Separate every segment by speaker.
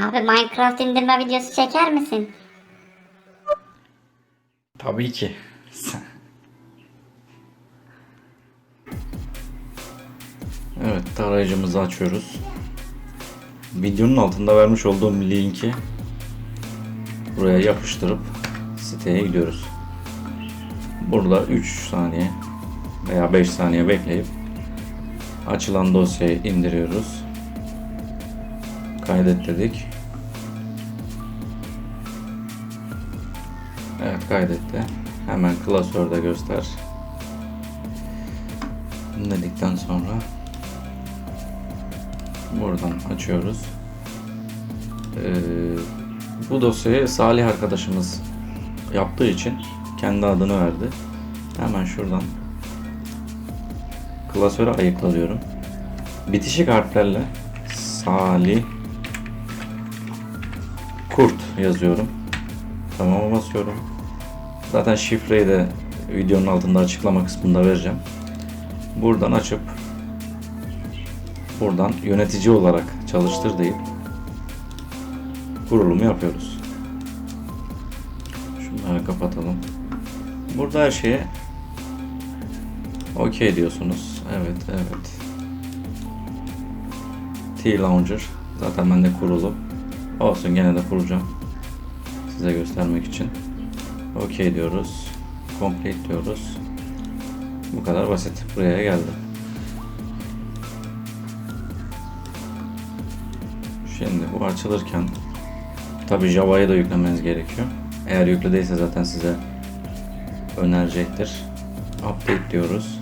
Speaker 1: Abi Minecraft indirme videosu çeker misin?
Speaker 2: Tabii ki. Evet tarayıcımızı açıyoruz. Videonun altında vermiş olduğum linki buraya yapıştırıp siteye gidiyoruz. Burada 3 saniye veya 5 saniye bekleyip açılan dosyayı indiriyoruz. Kaydet dedik. Evet kaydetti. Hemen klasörde göster. Dedikten sonra buradan açıyoruz. Ee, bu dosyayı Salih arkadaşımız yaptığı için kendi adını verdi. Hemen şuradan klasöre ayıkla diyorum. Bitişik harflerle Salih Kurt yazıyorum. Tamam'a basıyorum. Zaten şifreyi de videonun altında açıklama kısmında vereceğim. Buradan açıp buradan yönetici olarak çalıştır deyip kurulumu yapıyoruz. Şunları kapatalım. Burada her şeye okey diyorsunuz. Evet, evet. T-Launcher. Zaten bende kurulu. Olsun gene de kuracağım size göstermek için. OK diyoruz. Complete diyoruz. Bu kadar basit. Buraya geldi. Şimdi bu açılırken tabi Java'yı da yüklemeniz gerekiyor. Eğer yüklü değilse zaten size önerecektir. Update diyoruz.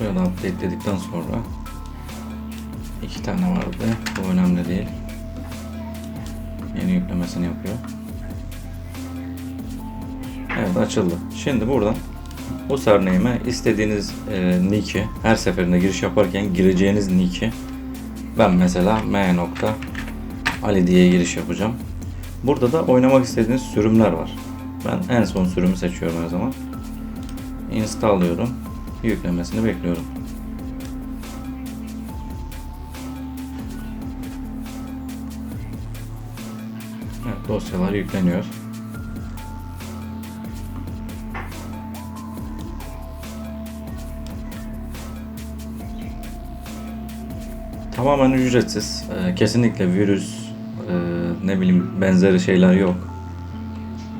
Speaker 2: Buraya da update dedikten sonra İki tane vardı. Bu önemli değil. Yeni yüklemesini yapıyor. Evet açıldı. Şimdi buradan bu surname'e istediğiniz e, nick'i her seferinde giriş yaparken gireceğiniz nick'i ben mesela m. Ali diye giriş yapacağım. Burada da oynamak istediğiniz sürümler var. Ben en son sürümü seçiyorum her zaman. Install diyorum. Yüklemesini bekliyorum. Evet, dosyalar yükleniyor. Tamamen ücretsiz. Ee, kesinlikle virüs, e, ne bileyim benzeri şeyler yok.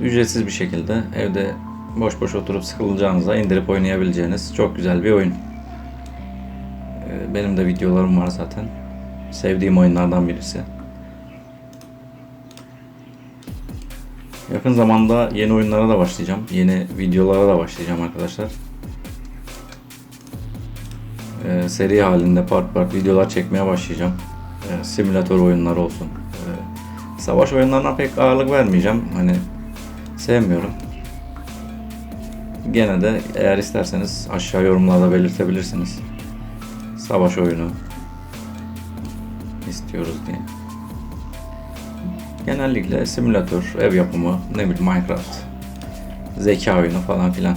Speaker 2: Ücretsiz bir şekilde evde boş boş oturup sıkılacağınıza indirip oynayabileceğiniz çok güzel bir oyun. Ee, benim de videolarım var zaten. Sevdiğim oyunlardan birisi. Yakın zamanda yeni oyunlara da başlayacağım. Yeni videolara da başlayacağım arkadaşlar. Ee, seri halinde part part videolar çekmeye başlayacağım. Ee, simülatör oyunları olsun. Ee, savaş oyunlarına pek ağırlık vermeyeceğim. Hani sevmiyorum. Gene de eğer isterseniz aşağı yorumlarda belirtebilirsiniz. Savaş oyunu istiyoruz diye. Genellikle simülatör, ev yapımı, ne bileyim Minecraft, zeka oyunu falan filan.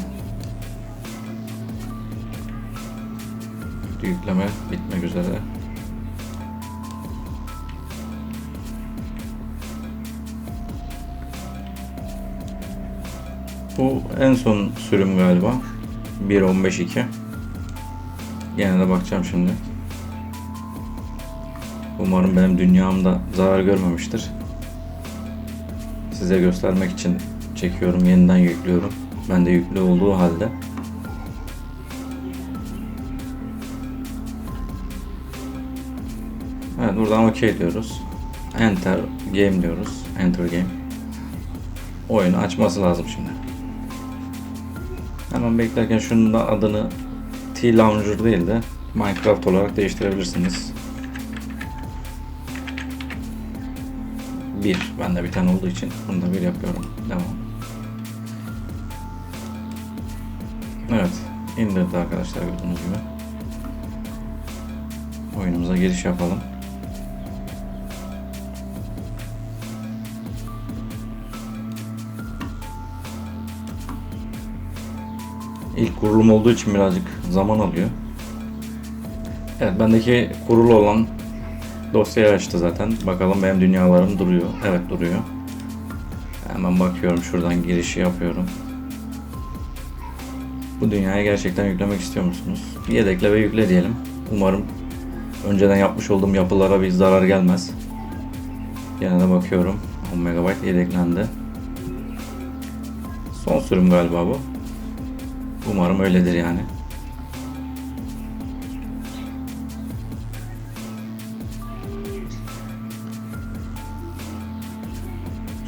Speaker 2: Yükleme bitmek üzere. Bu en son sürüm galiba. 1.15.2 Gene de bakacağım şimdi. Umarım benim dünyamda zarar görmemiştir size göstermek için çekiyorum. Yeniden yüklüyorum. Ben de yüklü olduğu halde. Evet buradan OK diyoruz. Enter game diyoruz. Enter game. Oyunu açması lazım şimdi. Hemen beklerken şunun da adını T-Launcher değil de Minecraft olarak değiştirebilirsiniz. Bir. Bende bir tane olduğu için bunu da bir yapıyorum. Devam. Evet. indirdi arkadaşlar gördüğünüz gibi. Oyunumuza giriş yapalım. İlk kurulum olduğu için birazcık zaman alıyor. Evet bendeki kurulu olan dosyayı açtı zaten. Bakalım benim dünyalarım duruyor. Evet duruyor. Hemen bakıyorum şuradan girişi yapıyorum. Bu dünyaya gerçekten yüklemek istiyor musunuz? Yedekle ve yükle diyelim. Umarım önceden yapmış olduğum yapılara bir zarar gelmez. Yine de bakıyorum. 10 MB yedeklendi. Son sürüm galiba bu. Umarım öyledir yani.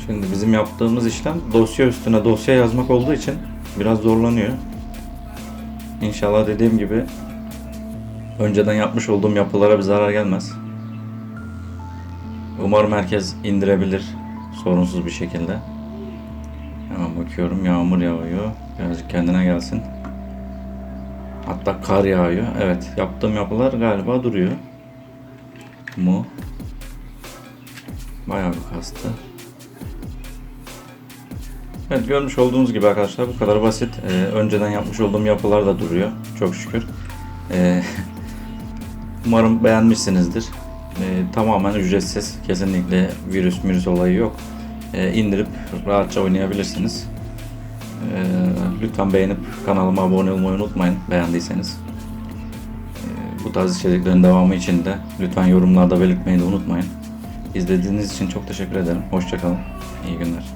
Speaker 2: Şimdi bizim yaptığımız işlem dosya üstüne dosya yazmak olduğu için biraz zorlanıyor. İnşallah dediğim gibi önceden yapmış olduğum yapılara bir zarar gelmez. Umarım herkes indirebilir sorunsuz bir şekilde. Hemen bakıyorum yağmur yağıyor. Birazcık kendine gelsin. Hatta kar yağıyor. Evet yaptığım yapılar galiba duruyor. Mu. Bayağı bir kastı. Evet görmüş olduğunuz gibi arkadaşlar bu kadar basit. Ee, önceden yapmış olduğum yapılar da duruyor. Çok şükür. Ee, umarım beğenmişsinizdir. Ee, tamamen ücretsiz. Kesinlikle virüs virüs olayı yok. Ee, indirip rahatça oynayabilirsiniz. Ee, lütfen beğenip kanalıma abone olmayı unutmayın beğendiyseniz. Ee, bu tarz içeriklerin devamı için de lütfen yorumlarda belirtmeyi de unutmayın. İzlediğiniz için çok teşekkür ederim. Hoşçakalın. İyi günler.